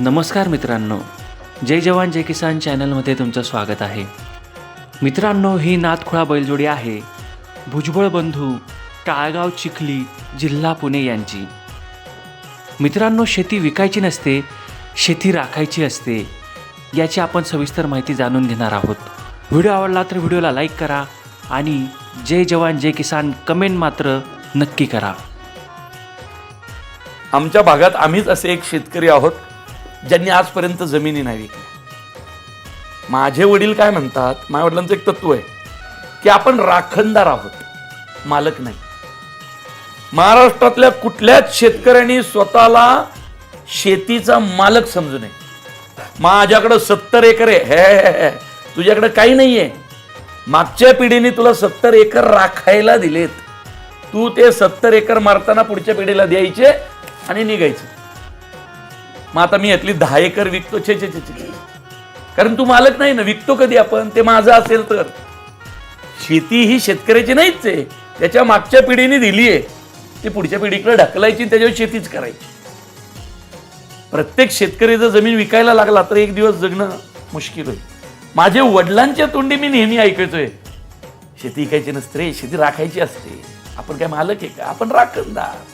नमस्कार मित्रांनो. जय जवान जय किसान चॅनलमध्ये तुमचं स्वागत आहे. मित्रांनो ही नाथखुळा बैलजोडी आहे. भुजबळ बंधू टाळगाव चिखली जिल्हा पुणे यांची. मित्रांनो शेती विकायची नसते शेती राखायची असते याची आपण सविस्तर माहिती जाणून घेणार आहोत. व्हिडिओ आवडला तर व्हिडिओला लाईक करा आणि जय जवान जय किसान कमेंट मात्र नक्की करा. आमच्या भागात आम्हीच असे एक शेतकरी आहोत. ज्यांनी आजपर्यंत जमिनी नाही विकल्या. माझे वडील काय म्हणतात माझ्या वडिलांचं एक तत्व आहे की आपण राखणदार आहोत मालक नाही. महाराष्ट्रातल्या कुठल्याच शेतकऱ्यांनी स्वतःला शेतीचा मालक समजू नये. माझ्याकडं सत्तर एकर आहे हे, तुझ्याकडं काही नाही काही नाहीये मागच्या पिढीने तुला सत्तर एकर राखायला दिलेत. तू ते सत्तर एकर मारताना पुढच्या पिढीला द्यायचे आणि निघायचे. मग आता मी यातली दहा एकर विकतो छे छे छे छे कारण तू मालक नाही ना विकतो कधी आपण? ते माझं असेल तर. शेती ही शेतकऱ्याची नाहीच आहे. त्याच्या मागच्या पिढीने दिली आहे. ती पुढच्या पिढीकडे ढकलायची त्याच्यावर शेतीच करायची. प्रत्येक शेतकरी जर जमीन विकायला लागला तर एक दिवस जगणं मुश्किल होईल. माझे वडिलांच्या तोंडी मी नेहमी ऐकायचोय शेती विकायची नसते रे शेती राखायची असते. आपण काय मालक आहे का? आपण राखणदार.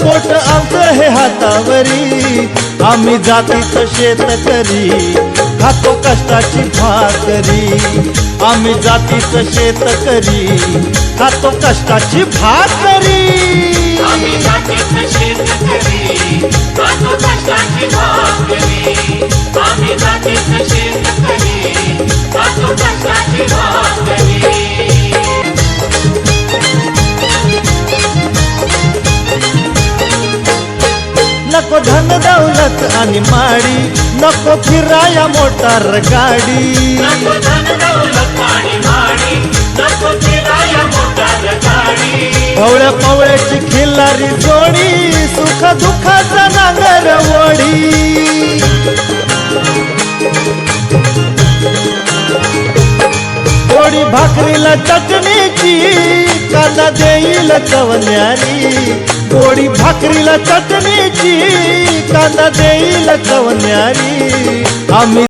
पोट आमचं हे हातावरी. आम्ही जातीचं शेतकरी खातो कष्टाची भाकरी. आम्ही जातीचं शेतकरी खातो कष्टाची भाकरी. आम्ही जातीचं शेतकरी खातो कष्टाची भाकरी. आम्ही जातीचं नको धन दौलत आणि माडी नको फिराया मोटार गाडी. पवळ्या पवळ्याची खिल्लारी जोडी सुख दुःखाचा नांगर वडी गोडी भाकरीला चटणीची कांदा देईल चवण्यारी गोडी भाकरीला चटणीची कांदा देईल चवण्यारी आम्ही